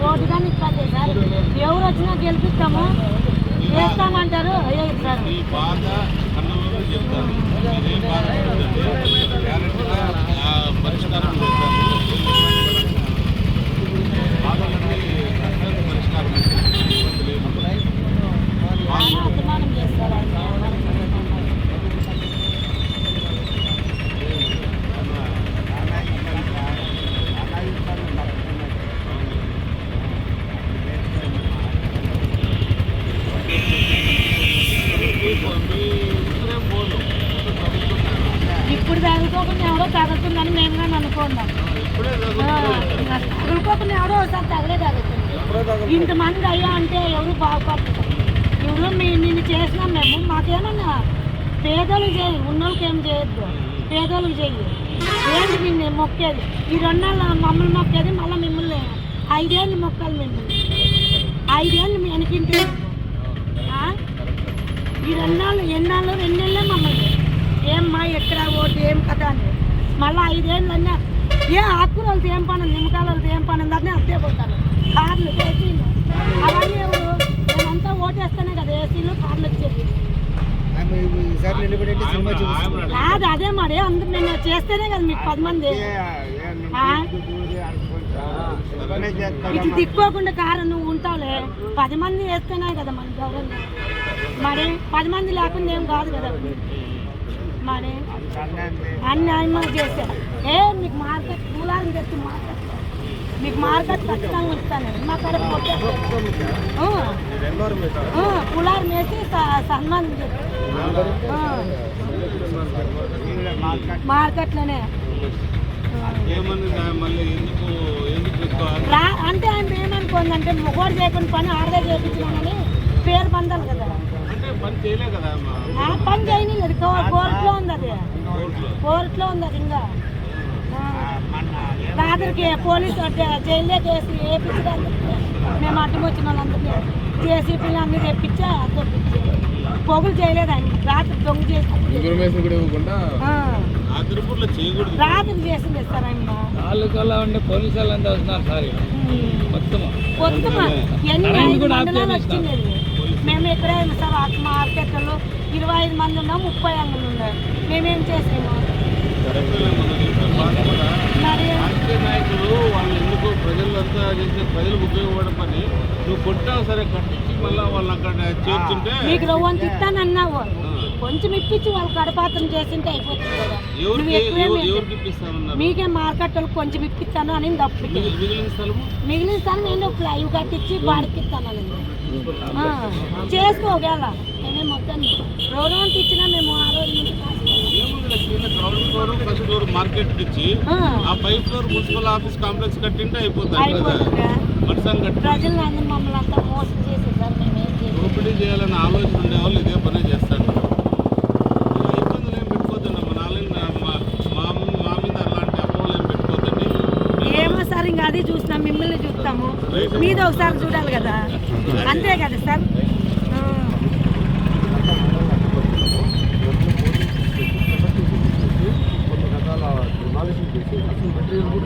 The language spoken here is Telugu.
రోడ్డు కానీ ఇబ్బంది సార్ ఎవరు వచ్చినా గెలిపిస్తాము చేస్తామంటారు అయ్యో సార్ మీ బాధ కన్నులలో చెప్తాను మీరేం బాధ పడుతుందంటే గ్యారెంటీగా ఆ పరిష్కారం చేస్తాము బాధలన్నీ కష్టానికి పరిష్కారం చేస్తాము. ఇబ్బంది లేదు. ఆయన అభిమానం చేస్తారు ఆయన మీకు మీ ఇద్దరేం పోలు ప్రభుత్వం ఇప్పుడు తగులుకోకుండా ఎవరో తగులుతుందని మేము కానీ అనుకున్నాం ఇప్పుడే తగులుకోకుండా ఎవరో ఒకసారి తగలే తగులుతుంది. ఇంతమంది అయ్యా అంటే ఎవరు బాగుపడుతుంది ఎవరు మీ నిన్ను చేసినాం మేము మాకేమన్నా పేదలు చేయి ఉన్నోళ్ళకి ఏం చేయొద్దు. పేదోళ్ళకి చెయ్యి. ఏంటి నిన్ను మొక్కేది? ఈ రెండు మమ్మల్ని మొక్కేది మళ్ళీ మిమ్మల్ని ఐదేళ్ళు మొక్కాలి మిమ్మల్ని. ఐదేళ్ళు మీ వెనకింటే. ఆ? ఈ రెండాళ్ళు ఎన్నాళ్ళు రెండేళ్ళే ఏమ్మా ఎక్కడ ఓటు ఏం కథ అని. మళ్ళీ ఐదేళ్ళు అన్నా ఏ ఆకుకూరలతో ఏం పని నిమ్మకాయలతో ఏం పని ఉందని అంతే పోతారు. కార్లు ఏసీలు. అవన్నీ ఎవరు? మేమంతా ఓటేస్తేనే కదా ఏసీలు కార్లు వచ్చేది. కాదు అదే మరి. అందరు నేను చేస్తేనే కదా మీకు పది మంది. ఆ? ఇటు తిప్పుకోకుండా కారు నువ్వు ఉంటావులే. పది మంది వేస్తేనే కదా మన గౌరవం మరి పది మంది లేకుండా ఏం కాదు కదా. మరి అన్ని ఆయన చేశారు. ఏ మీకు మార్కెట్ కూలాలని తెచ్చి మార్కెట్. మీకు మార్కెట్ ఖచ్చితంగా ఇస్తాను. మా కాడ కులారు వేసి సన్మానం చేస్తారు మార్కెట్లోనే. అంటే ఆయన ఏమనుకోందంటే మొగోడు చేయకుండా పని ఆడదే చేయించినామని పేరు పొందాలి కదా. అంటే పని పని చేయలేదు కోర్టులో ఉంది అది కోర్టులో. ఉంది అది ఇంకా. ఆ. రాత్రికి పోలీసు జైల్లో కేసు వేపించడానికి మేము అడ్డం వచ్చిన వాళ్ళందరినీ జేసీపీలు అన్ని తెప్పించా తెప్పించి పొగులు చేయలేదు ఆయన. రాత్రి దొంగ చేసి రాత్రి చేసింది సార్ ఆయన పోలీసు వాళ్ళంతా వస్తున్నారు సార్ మొత్తం ఎన్ని. వచ్చింది మేము ఎక్కడే సార్ ఆ మార్కెట్లో ఇరవై ఐదు మంది ఉన్నాం ముప్పై అంగళ్ళు ఉన్నారు మేమేం చేసాము? మరి నాయకులు వాళ్ళు ఎందుకు ప్రజలంతా చేసే ప్రజలకు ఉపయోగపడే పని నువ్వు కొట్టావు సరే కట్టించి మళ్ళీ అక్కడ చేర్చుంటే రవ్వంత ఇస్తానన్నావు. కొంచెం ఇప్పించి వాళ్ళు కడపాత్రం చేసింటే అయిపోతుంది కదా. నువ్వు ఎక్కువేం మీకే మార్కెట్ వాళ్ళకి కొంచెం ఇప్పిస్తాను అని మిగిలి- మిగిలిన స్థలం నేను ప్లైవ్ కట్టించి బాడికి ఇస్తాను ఆ, చేసుకో ఒకవేళ. నేనే మొత్తం రోడ్ ఇచ్చినా మేము ఆ రోజు నుంచి ఫ్లోర్ ఫస్ట్ ఫ్లోర్ మార్కెట్ ఇచ్చి ఆ, పై ఫ్లోర్ మున్సిపల్ ఆఫీస్ కాంప్లెక్స్ కట్టింటే అయిపోతుంది ప్రజలు మమ్మల్ని అంతా మోసం చేసేసారు మేమేం దోపిడీ చేయాలనే ఆలోచన ఉండేవాళ్ళు ఇదే పని చేస్తారు ఇలా ఇబ్బందులు ఏం పెట్టుకోవద్దండి మా నాలుగు మా మా ముందు- మా మీద అలాంటి అపోహలు ఏం పెట్టుకోవద్దండి ఏమో సార్ ఇంకా అది చూసినా మిమ్మల్ని చూస్తాము. మీద ఒకసారి చూడాలి కదా. అంతే కదా సార్?